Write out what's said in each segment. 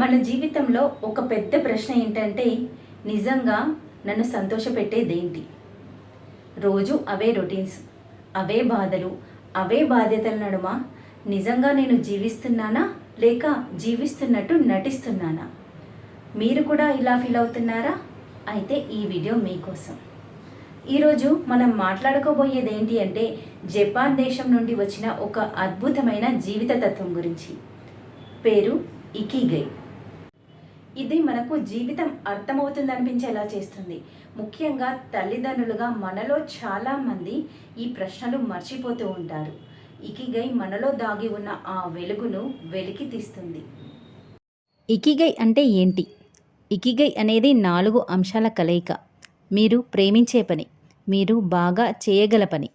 మన జీవితంలో ఒక పెద్ద ప్రశ్న ఏంటంటే నిజంగా నన్ను సంతోషపెట్టేదేంటి? రోజు అవే రొటీన్స్ అవే బాధలు అవే బాధ్యతల నడుమ నిజంగా నేను జీవిస్తున్నానా? లేక జీవిస్తున్నట్టు నటిస్తున్నానా? మీరు కూడా ఇలా ఫీల్ అవుతున్నారా? అయితే ఈ వీడియో మీకోసం. ఈరోజు మనం మాట్లాడుకోబోయేది ఏంటి అంటే జపాన్ దేశం నుండి వచ్చిన ఒక అద్భుతమైన జీవిత తత్వం గురించి. పేరు ఇకిగై. ఇది మనకు జీవితం అర్థమవుతుందనిపించేలా చేస్తుంది. ముఖ్యంగా తల్లిదండ్రులుగా మనలో చాలామంది ఈ ప్రశ్నలు మర్చిపోతూ ఉంటారు. ఇకిగై మనలో దాగి ఉన్న ఆ వెలుగును వెలికి తీస్తుంది. ఇకిగై అంటే ఏంటి? ఇకిగై అనేది నాలుగు అంశాల కలయిక. మీరు ప్రేమించే పని. మీరు బాగా చేయగల పని.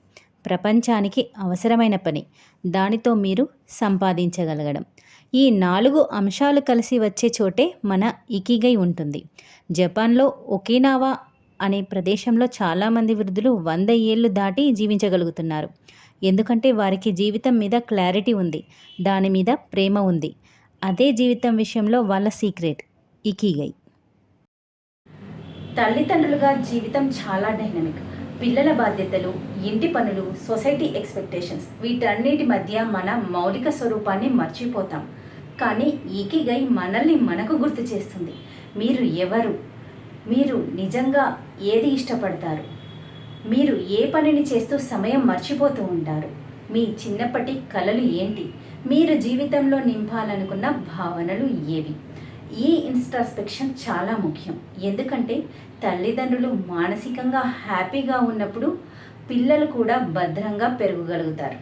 ప్రపంచానికి అవసరమైన పని. దానితో మీరు సంపాదించగలగడం. ఈ నాలుగు అంశాలు కలిసి వచ్చే చోటే మన ఇకిగై ఉంటుంది. జపాన్లో ఒకినావా అనే ప్రదేశంలో చాలామంది వృద్ధులు వంద ఏళ్ళు దాటి జీవించగలుగుతున్నారు. ఎందుకంటే వారికి జీవితం మీద క్లారిటీ ఉంది. దాని మీద ప్రేమ ఉంది. అదే జీవితం విషయంలో వాళ్ళ సీక్రెట్ ఇకిగై. తల్లిదండ్రులుగా జీవితం చాలా డైనమిక్. పిల్లల బాధ్యతలు ఇంటి పనులు సొసైటీ ఎక్స్పెక్టేషన్స్ వీటన్నిటి మధ్య మన మౌలిక స్వరూపాన్ని మర్చిపోతాం. కానీ ఈకిగై మనల్ని మనకు గుర్తు చేస్తుంది. మీరు ఎవరు? మీరు నిజంగా ఏది ఇష్టపడతారు? మీరు ఏ పనిని చేస్తూ సమయం మర్చిపోతూ ఉంటారు? మీ చిన్నప్పటి కలలు ఏంటి? మీరు జీవితంలో నింపాలనుకున్న భావనలు ఏవి? ఈ ఇన్స్ట్రాస్పెక్షన్ చాలా ముఖ్యం. ఎందుకంటే తల్లిదండ్రులు మానసికంగా హ్యాపీగా ఉన్నప్పుడు పిల్లలు కూడా భద్రంగా పెరగగలుగుతారు.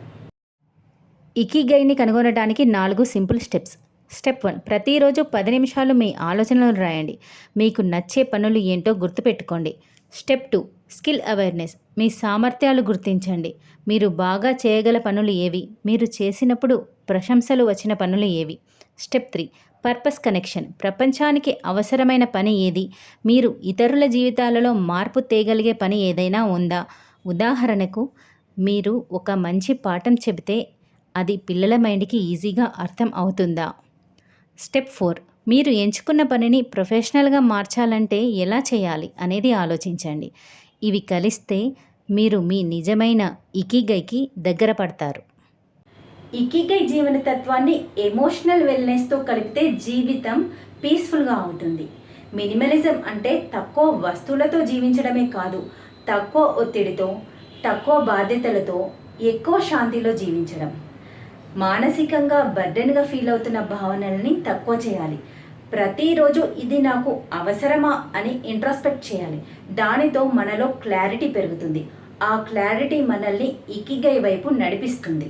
ఇకిగైని కనుగొనడానికి నాలుగు సింపుల్ స్టెప్స్. స్టెప్ వన్ ప్రతిరోజు పది నిమిషాలు మీ ఆలోచనలు రాయండి. మీకు నచ్చే పనులు ఏంటో గుర్తుపెట్టుకోండి. Step two skill awareness. మీ సామర్థ్యాలు గుర్తించండి. మీరు బాగా చేయగల పనులు ఏవి? మీరు చేసినప్పుడు ప్రశంసలు వచ్చిన పనులు ఏవి? Step three. Purpose connection. ప్రపంచానికి అవసరమైన పని ఏది? మీరు ఇతరుల జీవితాలలో మార్పు తేగలిగే పని ఏదైనా ఉందా? ఉదాహరణకు మీరు ఒక మంచి పాఠం చెబితే అది పిల్లల మైండ్కి ఈజీగా అర్థం అవుతుందా? Step four. మీరు ఎంచుకున్న పనిని ప్రొఫెషనల్గా మార్చాలంటే ఎలా చేయాలి అనేది ఆలోచించండి. ఇవి కలిస్తే మీరు మీ నిజమైన ఇకిగైకి దగ్గర పడతారు. ఇకిగై జీవన తత్వాన్ని ఎమోషనల్ వెల్నెస్తో కలిపితే జీవితం పీస్ఫుల్గా అవుతుంది మినిమలిజం అంటే తక్కువ వస్తువులతో జీవించడమే కాదు తక్కువ ఒత్తిడితో తక్కువ బాధ్యతలతో ఎక్కువ శాంతిలో జీవించడం. మానసికంగా బర్డెన్గా ఫీల్ అవుతున్న భావనల్ని తక్కువ చేయాలి. ప్రతిరోజు ఇది నాకు అవసరమా అని ఇంట్రాస్పెక్ట్ చేయాలి. దానితో మనలో క్లారిటీ పెరుగుతుంది. ఆ క్లారిటీ మనల్ని ఇకిగై వైపు నడిపిస్తుంది.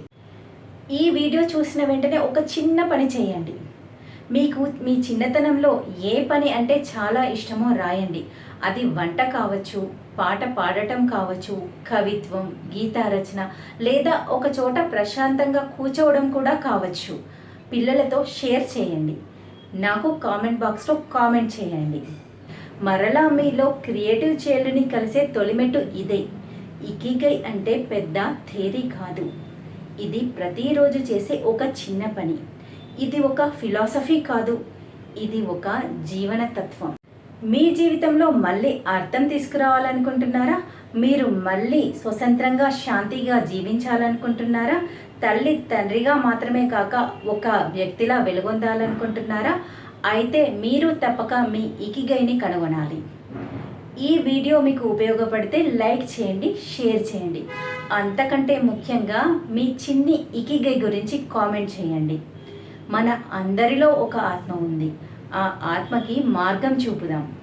ఈ వీడియో చూసిన వెంటనే ఒక చిన్న పని చేయండి. మీకు మీ చిన్నతనంలో ఏ పని అంటే చాలా ఇష్టమో రాయండి. అది వంట కావచ్చు పాట పాడటం కావచ్చు కవిత్వం గీతారచన లేదా ఒక చోట ప్రశాంతంగా కూర్చోవడం కూడా కావచ్చు. పిల్లలతో షేర్ చేయండి. నాకు కామెంట్ బాక్స్లో కామెంట్ చేయండి. మరలా మీలో క్రియేటివ్ చైల్డ్ని కలిసే తొలిమెట్టు ఇదే. ఇకిగై అంటే పెద్ద థేరీ కాదు. ఇది ప్రతిరోజు చేసే ఒక చిన్న పని. ఇది ఒక ఫిలాసఫీ కాదు. ఇది ఒక జీవన తత్వం. మీ జీవితంలో మళ్ళీ అర్థం తీసుకురావాలనుకుంటున్నారా? మీరు మళ్ళీ స్వతంత్రంగా శాంతిగా జీవించాలనుకుంటున్నారా? తల్లి తండ్రిగా మాత్రమే కాక ఒక వ్యక్తిలా వెలుగొందాలనుకుంటున్నారా? అయితే మీరు తప్పక మీ ఇకిగైని కనుగొనాలి. ఈ వీడియో మీకు ఉపయోగపడితే లైక్ చేయండి షేర్ చేయండి. అంతకంటే ముఖ్యంగా మీ చిన్ని ఇకిగై గురించి కామెంట్ చేయండి. మన అందరిలో ఒక ఆత్మ ఉంది. ఆ ఆత్మకి మార్గం చూపుదాం.